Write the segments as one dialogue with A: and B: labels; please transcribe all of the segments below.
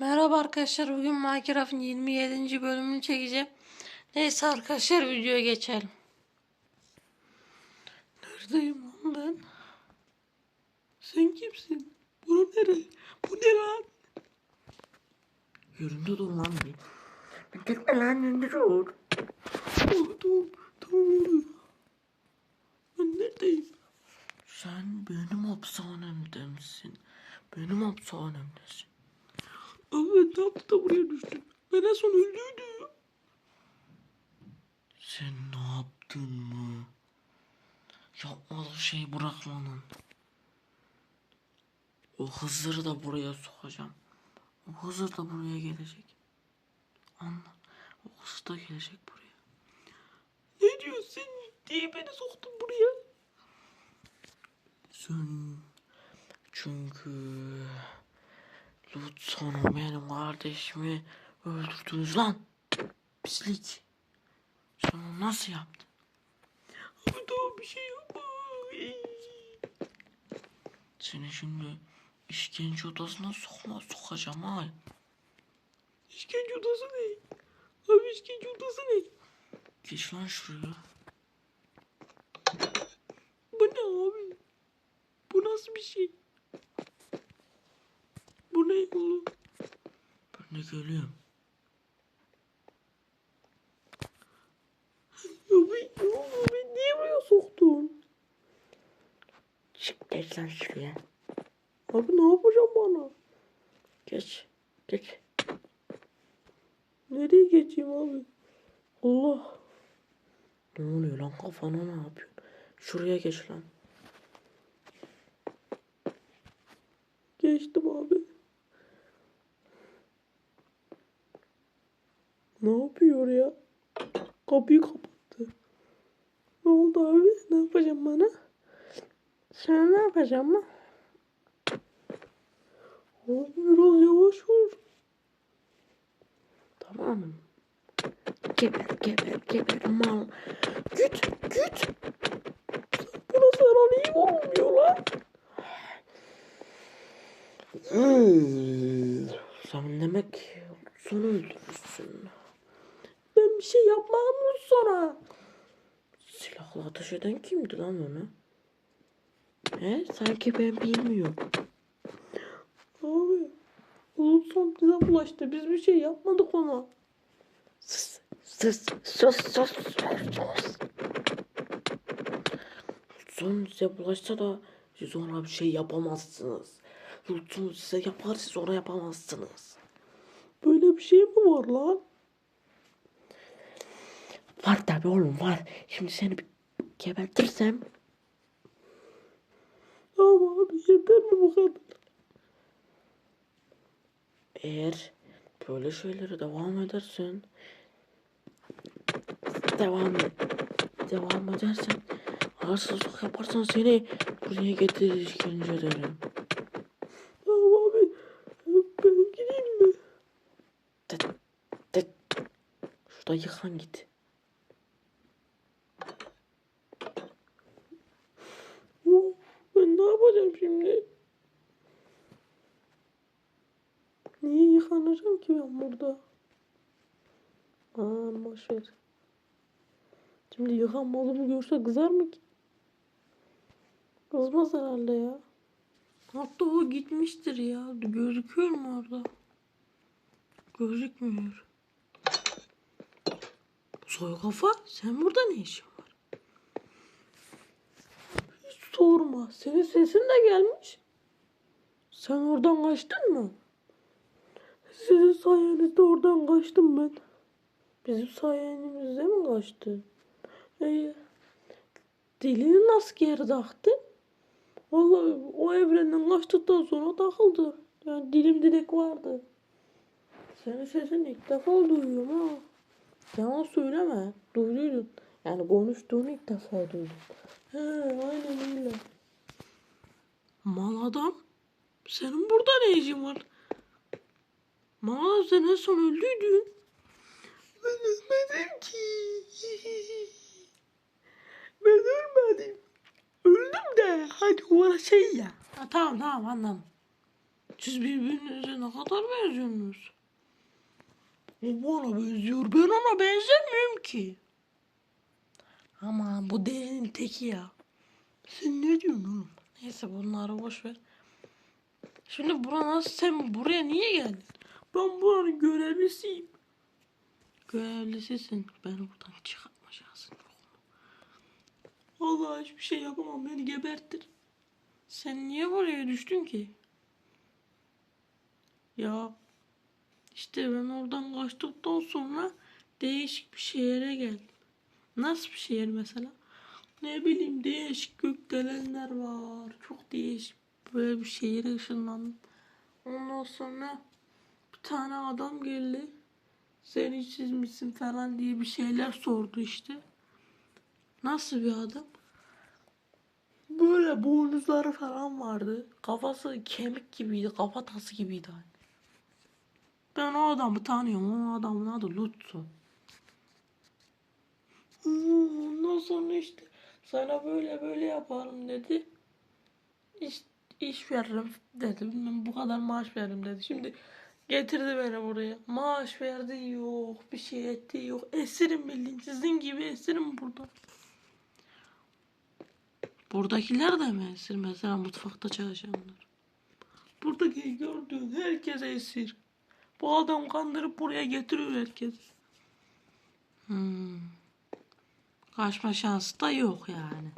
A: Merhaba arkadaşlar. Bugün Minecraft'ın 27. bölümünü çekeceğim. Neyse arkadaşlar videoya geçelim. Neredeyim lan ben? Sen kimsin? Bura nere? Bu ne lan?
B: Yerinde dur lan bir. Bir gitme lan yerinde dur.
A: Oh, tamam, tamam. Ben neredeyim?
B: Sen benim hapishanemdesin. Benim hapishanemdesin.
A: Evet ne yaptı da buraya düştün? Ben en son öldüydüm.
B: Sen ne yaptın mı? Yapmadığı şey bırakmanın. O Hızır'ı da buraya sokacağım. O Hızır da buraya gelecek. Anla. O Hızır da gelecek buraya.
A: Ne diyorsun sen? Niye beni soktun buraya?
B: Sen çünkü Sonu benim kardeşimi öldürdünüz lan. Pislik. Sen onu nasıl yaptın?
A: Ama daha bir şey yapma.
B: Seni şimdi işkence odasına sokma sokacağım ha.
A: İşkence odası ne? Abi işkence odası ne?
B: Geç lan şuraya.
A: Bu ne abi? Bu nasıl bir şey? Bu ne oğlum? Oldu? Beni niye buraya soktun?
B: Çık geç lan şuraya.
A: Abi ne yapacağım bana?
B: Geç. Geç.
A: Nereye geçeyim abi? Allah.
B: Ne oluyor lan kafana ne yapıyorsun? Şuraya geç lan.
A: Geçtim abi. Ne yapıyor ya? Kapıyı kapattı. Ne oldu abi? Ne yapacağım bana? Sen ne yapacaksın lan? Abi biraz yavaş ol.
B: Tamam? Geber geber geber mal.
A: Güt güt. Buna saran iyi olmuyor lan.
B: Sen demek son öldürürsün.
A: Ben bir şey yapmam mı sonra?
B: Silahla ateş kimdi lan onu? He? Sanki ben bilmiyorum.
A: Abi. Ulusal bize bulaştı. Biz bir şey yapmadık ona.
B: Sus, sus, sus, sus, sus. Lütfen size bulaşsa da siz ona bir şey yapamazsınız. Lütfen size yapar siz ona yapamazsınız.
A: Böyle bir şey mi var lan?
B: Var tabi oğlum var. Şimdi seni bir gebertirsem
A: Tamam abi yeter mi bu kadar?
B: eğer böyle şeylere devam edersen devam et. Devam edersen hırsızlık yaparsan seni buraya getirir işkence ederim.
A: Tamam abi. Ben gideyim mi?
B: Tıt, tıt. Şurada yıkan git.
A: Oh, Ben ne yapacağım şimdi? Niye yıkanacağım ki ben burada? Aa boşver. Şimdi yıkanmadığımı görse kızar mı ki? Kızmaz herhalde ya. Hatta o gitmiştir ya. Gözüküyor mu orada? Gözükmüyor. Soy kafa sen burada ne işin var? Hiç sorma. Senin sesin de gelmiş. Sen oradan kaçtın mı? Sizin sayenizde oradan kaçtım ben. Bizim sayenizde mi kaçtı? Ee, dilini nasıl geri taktı? Vallahi o evrenden kaçtıktan sonra takıldı. Yani dilim direkt vardı. Senin sesini ilk defa duyuyorum ha. Yalan söyleme. Duyduydun. Yani konuştuğunu ilk defa duydum. He aynen öyle. Mal adam. Senin burada ne işin var? Mal adam sen en son öldüydün. Ben ölmedim ki. Ben ölmedim. Öldüm de. Hadi o şey ya. Ha, tamam tamam anladım.
B: Siz birbirinize ne kadar benziyorsunuz? O bana benziyor. Ben ona benzemiyorum ki. Ama bu delinin teki ya. Sen ne diyorsun oğlum? Neyse bunları boş ver. Şimdi bura nasıl sen buraya niye geldin? Ben buranın görevlisiyim. Görevlisisin. Beni buradan çıkartma şansın yok mu? Vallahi hiçbir şey yapamam. Beni gebertir. Sen niye buraya düştün ki? Ya işte ben oradan kaçtıktan sonra değişik bir şehire geldim. Nasıl bir şehir mesela? Ne bileyim değişik gökdelenler var. Çok değişik böyle bir şehire ışınlandım. Ondan sonra bir tane adam geldi. Sen işsiz misin falan diye bir şeyler sordu işte. Nasıl bir adam? Böyle boynuzları falan vardı. Kafası kemik gibiydi. Kafatası gibiydi. hani. Ben o adamı tanıyorum. O adamın adı Lutsu. Ondan sonra işte sana böyle böyle yaparım dedi. İş, iş veririm dedi. Bilmem bu kadar maaş veririm dedi. Şimdi getirdi beni buraya. Maaş verdi yok. Bir şey etti yok. Esirim bildiğin sizin gibi esirim burada. Buradakiler de mi esir? Mesela mutfakta çalışanlar. Buradaki gördüğün herkes esir. Bu adam kandırıp buraya getiriyor herkesi. Hmm. Kaçma şansı da yok yani.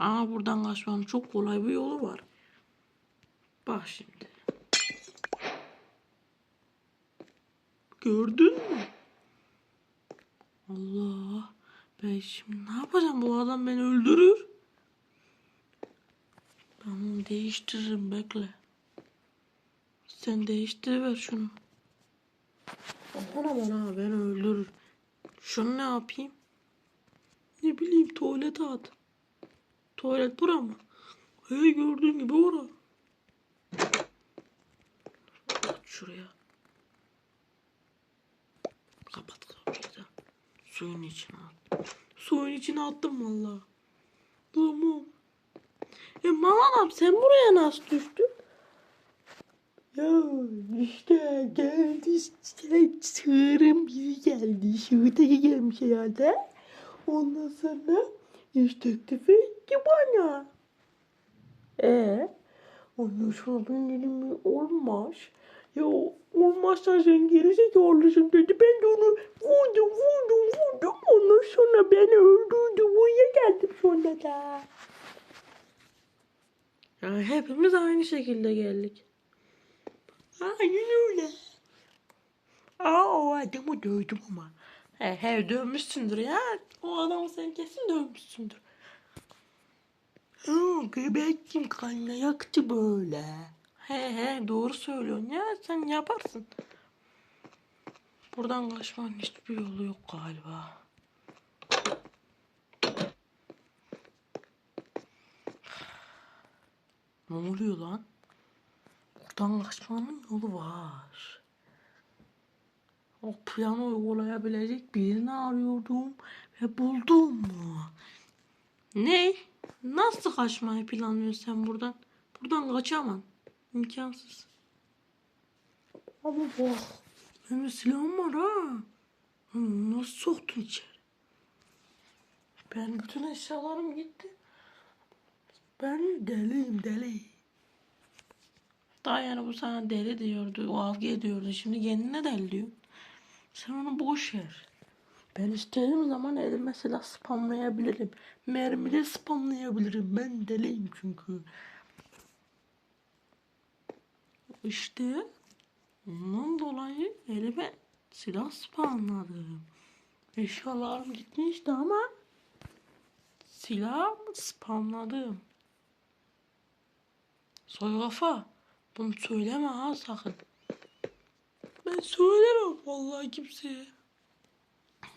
B: Ama buradan kaçmanın çok kolay bir yolu var. Bak şimdi. Gördün mü? Allah. Ben şimdi ne yapacağım? Bu adam beni öldürür. Ben onu değiştiririm bekle. Sen değiştiriver şunu. Aman aman ha beni öldürür. Şunu ne yapayım? Ne bileyim tuvalete at. Tuvalet bura mı? Hey gördüğün gibi ora. At şuraya. Kapat kapıyı da. Suyun içine at. Suyun içine attım valla. Tamam. E mal adam sen buraya nasıl düştün? Ya işte geldi işte sığırın biri geldi. Şuradaki gelmiş herhalde. Ondan sonra iş teklif etti bana. E ondan sonra ben dedim olmaz. Ya olmazsa sen gerizekalısın dedi. Ben de onu vurdum vurdum vurdum. Ondan sonra beni öldürdü. Buraya geldim sonra da. Ya hepimiz aynı şekilde geldik. Aynen öyle. Aa o adamı dövdüm ama. He he dövmüşsündür ya. O adamı sen kesin dövmüşsündür. Ha, göbekçim kanına yaktı böyle. He he doğru söylüyorsun ya sen yaparsın. Buradan kaçmanın hiçbir yolu yok galiba. Ne oluyor lan? Buradan kaçmanın yolu var. O planı uygulayabilecek birini arıyordum ve buldum? Ne? Nasıl kaçmayı planlıyorsun sen buradan? Buradan kaçamam. İmkansız. Ama bak. Benim silahım var ha. Nasıl soktun içeri? Ben bütün eşyalarım gitti. Ben deliyim deli. Daha yani bu sana deli diyordu, kavga ediyordu. Şimdi kendine deli diyor. Sen onu boş ver. Ben istediğim zaman elime silah spamlayabilirim. Mermide spamlayabilirim. Ben deliyim çünkü. İşte ondan dolayı elime silah spamladım. Eşyalarım gitmişti ama silah spamladım. Soy kafa. Bunu söyleme ha sakın. Ben söylemem vallahi kimseye.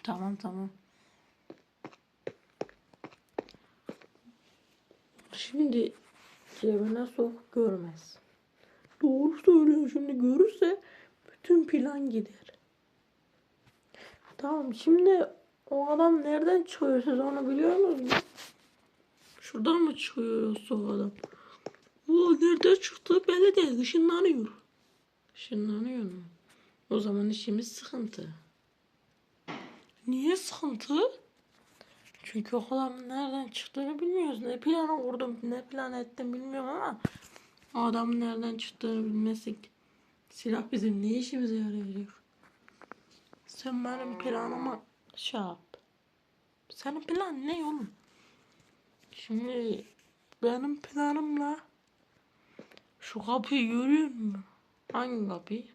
B: Tamam tamam. Şimdi cebine sok görmez. Doğru söylüyor şimdi görürse bütün plan gider. Tamam şimdi o adam nereden çıkıyor siz onu biliyor musunuz? Şuradan mı çıkıyor o adam? Ulan nereden çıktı belli değil. Işınlanıyor. Işınlanıyor mu? O zaman işimiz sıkıntı. Niye sıkıntı? Çünkü o adamın nereden çıktığını bilmiyoruz. Ne planı kurdum, ne plan ettim bilmiyorum ama o adamın nereden çıktığını bilmezsek silah bizim ne işimize yarayacak? Sen benim planıma şey yap. Senin plan ne oğlum? Şimdi benim planımla şu kapıyı görüyor musun? Hangi kapıyı?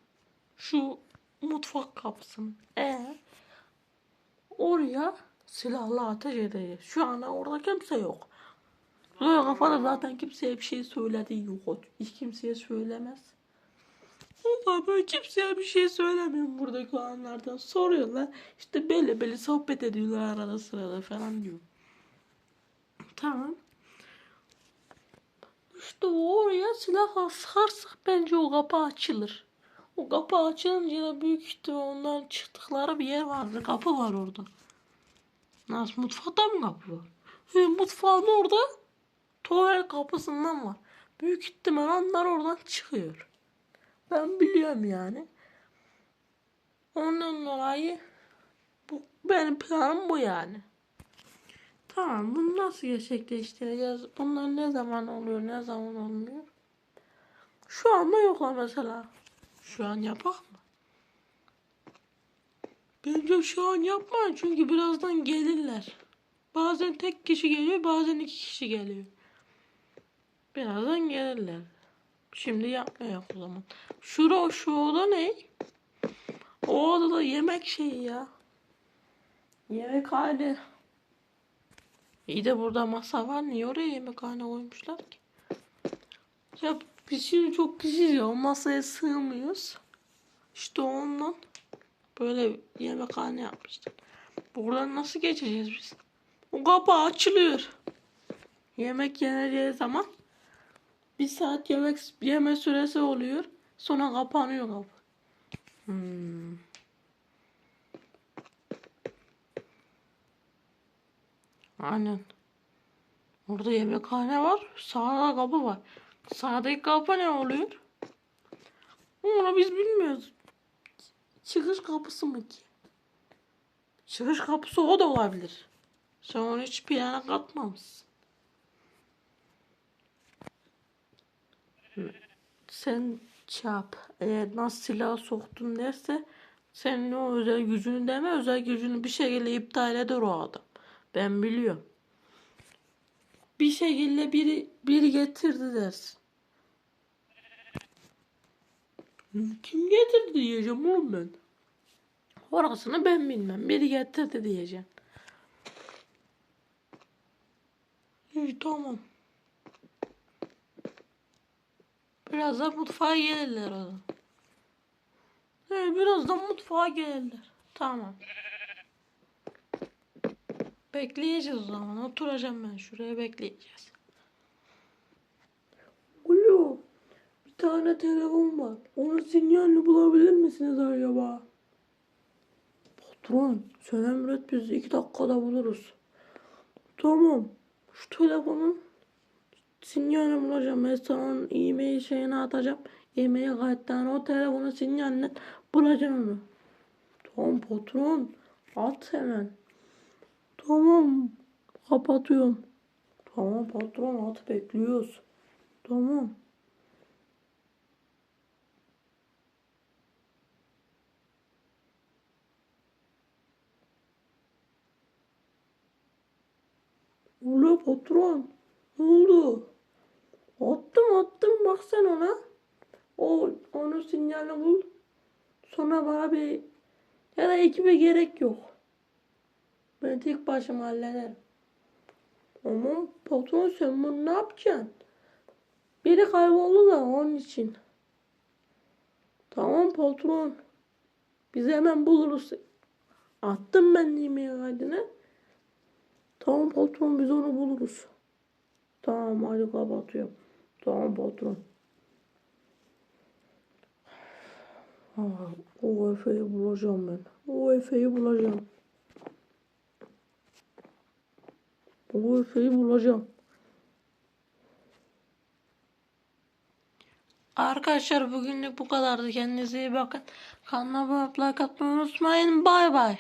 B: Şu mutfak kapısını. E oraya silahla ateş edeceğiz. Şu anda orada kimse yok. Böyle kafada zaten kimseye bir şey söylediği yok. Hiç kimseye söylemez. Vallahi ben kimseye bir şey söylemiyorum buradaki olanlardan. Soruyorlar. İşte böyle böyle sohbet ediyorlar arada sırada falan diyor. Tamam. İşte oraya silahla sıkarsak bence o kapı açılır. O kapı açılınca da büyük ihtimal onların çıktıkları bir yer vardı. Kapı var orada. Nasıl mutfakta mı kapı var? He, mutfağın orada tuvalet kapısından var. Büyük ihtimal onlar oradan çıkıyor. Ben biliyorum yani. Ondan dolayı bu benim planım bu yani. Tamam bunu nasıl gerçekleştireceğiz? Bunlar ne zaman oluyor ne zaman olmuyor? Şu anda yoklar mesela. Şu an yapak mı? Bence şu an yapmayın çünkü birazdan gelirler. Bazen tek kişi geliyor bazen iki kişi geliyor. Birazdan gelirler. Şimdi yapmayak o zaman. Şura şu oda ne? O odada yemek şeyi ya. Yemekhane. İyi de burada masa var. Niye oraya yemekhane koymuşlar ki? Ya şimdi çok. O masaya sığmıyoruz. İşte ondan böyle yemekhane yapmışlar. Buradan nasıl geçeceğiz biz? O kapı açılıyor. Yemek yeneceği zaman bir saat yemek yeme süresi oluyor. Sonra kapanıyor kapı. Hmm. Aynen. Orada yemekhane var. Sağda kapı var. Sağdaki kapı ne oluyor? Onu biz bilmiyoruz. Çıkış kapısı mı ki? Çıkış kapısı o da olabilir. Sen onu hiç plana katmamışsın. Sen çap. Eğer nasıl silah soktun derse senin o özel gücünü deme özel gücünü bir şekilde iptal eder o adam. Ben biliyorum. Bir şekilde biri biri getirdi dersin. Kim getirdi diyeceğim oğlum ben. Orasını ben bilmem. Biri getirdi diyeceğim. İyi tamam. Birazdan mutfağa gelirler o zaman. Evet, birazdan mutfağa gelirler. Tamam. Bekleyeceğiz o zaman. Oturacağım ben şuraya bekleyeceğiz. Alo. Bir tane telefon var. Onun sinyalini bulabilir misiniz acaba? Patron sen emret biz iki dakikada buluruz. Tamam. Şu telefonun sinyalini bulacağım. Ben sana e-mail şeyini atacağım. E-mail kayıttan o telefonun sinyalini bulacağım onu. Tamam patron. At hemen. Tamam. Kapatıyorum. Tamam patron at bekliyoruz. Tamam. Ula patron. Ne oldu? Attım attım bak sen ona. O onun sinyalini bul. Sonra bana bir ya da ekibe gerek yok. Ben tek başıma hallederim. Ama patron sen bunu ne yapacaksın? Biri kayboldu da onun için. Tamam patron. Biz hemen buluruz. Attım ben yemeği kaydını. Tamam patron biz onu buluruz. Tamam hadi kapatıyorum. Tamam patron. Aa, o Efe'yi bulacağım ben. O Efe'yi bulacağım. O Efe'yi bulacağım. Arkadaşlar bugünlük bu kadardı. Kendinize iyi bakın. Kanalıma like atmayı unutmayın. Bay bay.